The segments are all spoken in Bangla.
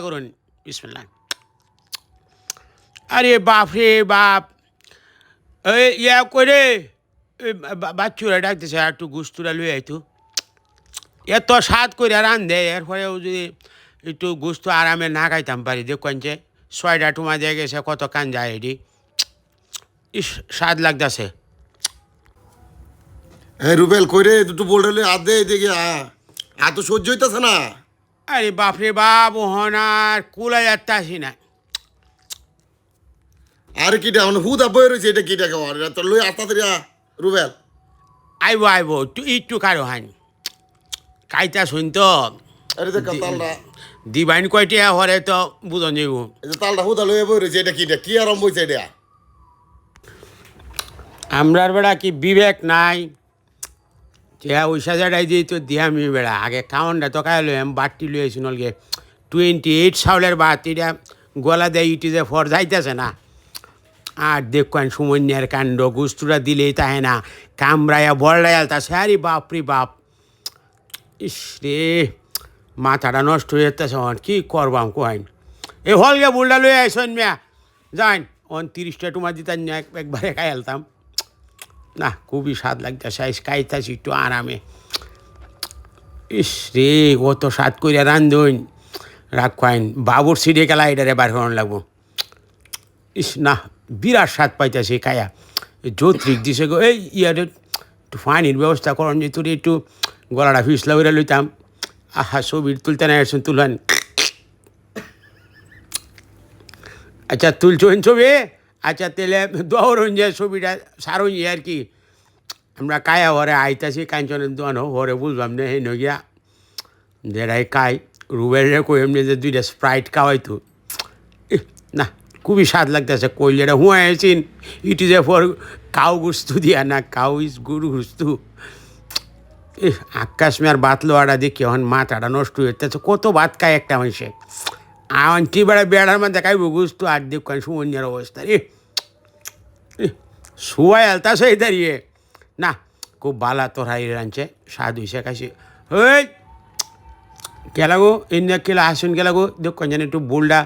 করুন। বিসমিল্লাহ। আরে বাপ রে বাপ। এই ইয়া করে। বাচ্চুরা ডাকতেছে, আর একটু গুস্তুরা লুই আইতু। এত স্বাদ করে রান রান্ধে এরপরেও যদি একটু গুস্ত আরামে না খাইতাম পারি দেখুন যে ছয়টা টুমা দিয়ে গেছে, কত কান যায় এটি। ইস, স্বাদ লাগতেছে। হ্যাঁ রুবেল কইরে, দুটো বোল্ডালে হাত দে, এদিকে আ। আর তো সহ্য হইতেছে না। আরে বাপরে বাপ ওহন আর কুলা যাচ্ছে আসি না আর কিটা মানে হুদা বই রয়েছে এটা কিটা খাওয়ার এটা তো লই আস্তা তরিয়া রুবেল। আইবো আইবো একটু একটু কারও হান কাইতা শুন তো আরে দেখ তালটা। দিবাইন কয়টিয়া হরে তো বুঝন যাইব। যে তালটা হুদা লই বই রয়েছে এটা কিটা কি আরম্ভ হয়েছে এটা? আমরার বেড়া কি বিবেক নাই? যে ওই সাজাটাই দিই তো দিয়ামি বেড়া। আগে কাউন্ডা তো খাই লই আমি বাট্টি লই আইসি নলগে টোয়েন্টি এইট সাউলের বাত এটা গলা দেয় ইটি যে ফর যাইতেছে না। আর দেখুন সুমন্যার কাণ্ড, গুস্তুরা দিলেই তাহে না। কামড়াইয়া বড়াইয়া তা আরে বাপরি বাপ। ইস রে, মাথাটা নষ্ট হয়ে যেতেছে আমার কি করবাম কোয়াইন এ হলগে বুলটা লই আইসন মিয়া। যাইন, অন তিরিশটা টুমা দিতাম একবারে খাই আলতাম। না, খুবই স্বাদ লাগতেছে আইস খাইতাছি একটু আরামে। ইস রে অত স্বাদ কইরা রান্ধুন রাখ খাইন বাবুর সিঁড়ে গেলা এটারে বার করানো লাগবো। ইস না, বিরাট স্বাদ পাইতেছে খায়া। যৌত্রিক দিছে গো, এই ইয়ারে একটু পানির ব্যবস্থা করন, যে তোর একটু গলাটা ফিসলা করে লইতাম। আহা, ছবির তুলতে না এসন তুলন। আচ্ছা তুলছেন ছবি? আচ্ছা তাহলে দৌড়ন যে ছবিটা সারুন আর কি, আমরা কায়া হরে আইতাছি কাঞ্চনের দোয়ান হরে বুঝলাম না, হেন গিয়া যেটাই কাই, রুবেলে কই, এমনি যে দুইটা স্প্রাইট খাওয়াইতো। না, খুবই স্বাদ লাগতেছে কইলেটা হুঁয়া আছেন, ইট ইজ এ ফর কাউ গুস্তু দিয়া না, কাউ ইজ গুরু গুস্তু। আকাশ মেয়ার বাত লোয়াটা দেখি, এখন মাথাটা নষ্ট হয়ে কত ভাত খায় একটা মানুষে। আন্টি বেড়া বেড়ার মধ্যে খাইব গুস্তু আর দেখুন সুমন্যার অবস্থা। রে শুয়াই আলতাছে এই দাঁড়িয়ে। না, খুব বালা তোর হাই রাঁধছে স্বাদ হয়েছে কাছে। ওই গেলাগো এনে কেলা আসুন গেলাগো দেখুন জানি একটু বুলডা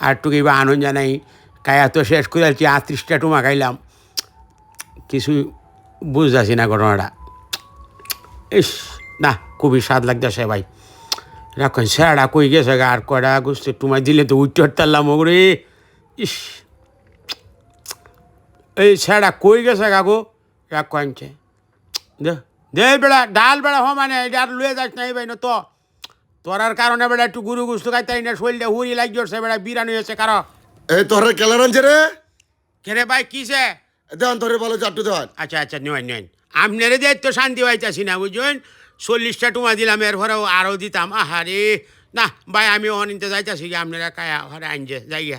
আর একটু কিবা আনন্দ জানাই। কায়া তো শেষ করে আছি আটত্রিশটা টুমা খাইলাম। কিছু বুঝতেছি না ঘটনাটা। ইস, না, খুবই স্বাদ লাগতেছে ভাই। রাখুন স্যারা কই গেছে গা? আর কয়টা গুছতে টুমাই দিলে তো উঠতে উঠতারলাম ওগুলো ইস। এই স্যারা কই গেছে গা গো? রাখ আনছে। দে দে বেড়া ডাল বেড়া হো মানে এটা আর লুয়ে যাস নাই ভাই না তো। তোরার কারণে বেড়া একটু গুরু গুস্তু খাইতে না শরীরটা হুরি লাগি সে বেড়া বিরানি হয়েছে কারও। এই তোর কেলার আনছে রে? কেরে ভাই কিসে দেন তোরে ভালো চারটু দেওয়ান। আচ্ছা আচ্ছা নেন নেন আপনারে দিয়ে তো শান্তি পাইতেছি না বুঝছেন? চল্লিশটা টুমা দিলাম এর পরেও আরও দিতাম। আহারে, না, ভাই, আমি অনিতে যাইতেছি, আপনারা কায়া ঘরে আনছে যাইয়া